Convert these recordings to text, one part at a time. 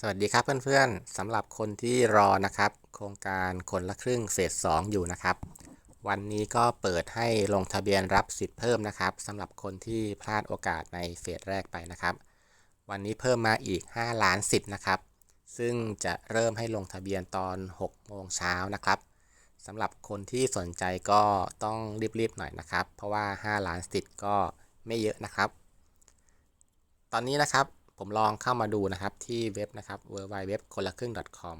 สวัสดีครับเพื่อนๆสำหรับคนที่รอนะครับ โครงการคนละครึ่งเฟส2อยู่นะครับ วันนี้ก็เปิดให้ลงทะเบียนรับสิทธิ์เพิ่มนะครับสำหรับคนที่พลาดโอกาสในเฟสแรกไปนะครับ วันนี้เพิ่มมาอีก 5 ล้านสิทธิ์นะครับ ซึ่งจะเริ่มให้ลงทะเบียนตอน6โมงเช้านะครับสำหรับคนที่สนใจก็ต้องรีบๆหน่อยนะครับ เพราะว่า 5 ล้านสิทธิ์ก็ไม่เยอะนะครับ ตอนนี้นะครับ ผมลองเข้ามาดูนะครับที่เว็บนะครับ w w w คนละครึ่ง .com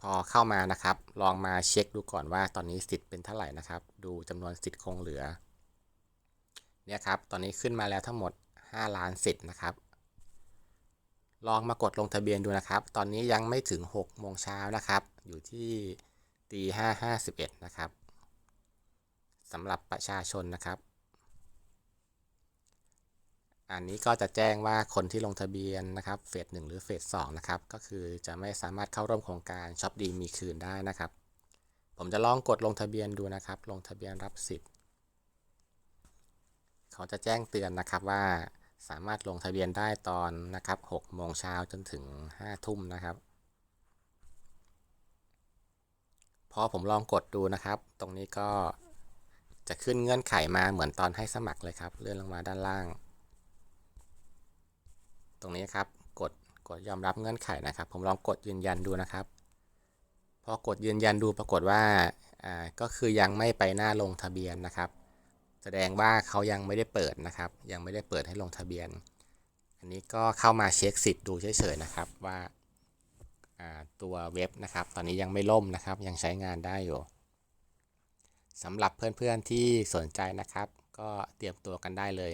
พอเข้ามานะครับ ลองมาเช็คดูก่อนว่าตอนนี้สิทธิ์เป็นเท่าไหร่นะครับ ดูจำนวนสิทธิ์คงเหลือ เนี่ยครับ ตอนนี้ขึ้นมาแล้วทั้งหมด 5 ล้านสิทธิ์นะครับ ลองมากดลงทะเบียนดูนะครับ ตอนนี้ยังไม่ถึง6โมงเช้านะครับ อยู่ที่ตีห้าห้าสิบเอ็ดนะครับสำหรับประชาชนนะครับ อันนี้ก็จะแจ้งว่าคนที่ลงทะเบียนนะครับเฟสหนึ่งหรือเฟสสองนะครับก็คือจะไม่สามารถเข้าร่วมโครงการช็อปดีมีคืนได้นะครับ ผมจะลองกดลงทะเบียนดูนะครับ ลงทะเบียนรับสิทธิ์เขาจะแจ้งเตือนนะครับว่าสามารถลงทะเบียนได้ตอนนะครับ6โมงเช้าจนถึง5ทุ่มนะครับ พอผมลองกดดูนะครับ ตรงนี้ก็จะขึ้นเงื่อนไขมาเหมือนตอนให้สมัครเลยครับ เลื่อนลงมาด้านล่าง ตรงนี้ครับ กดกดยอมรับเงื่อนไขนะครับ ผมลองกดยืนยันดูนะครับ พอกดยืนยันดูปรากฏว่าอ่าก็คือยังไม่ไปหน้าลงทะเบียนนะครับ แสดงว่าเขายังไม่ได้เปิดนะครับ ยังไม่ได้เปิดให้ลงทะเบียน อันนี้ก็เข้ามาเช็คสิทธิ์ดูเฉยๆนะครับว่าอ่าตัวเว็บนะครับ ตอนนี้ยังไม่ล่มนะครับ ยังใช้งานได้อยู่สำหรับเพื่อนๆที่สนใจนะครับ ก็เตรียมตัวกันได้เลย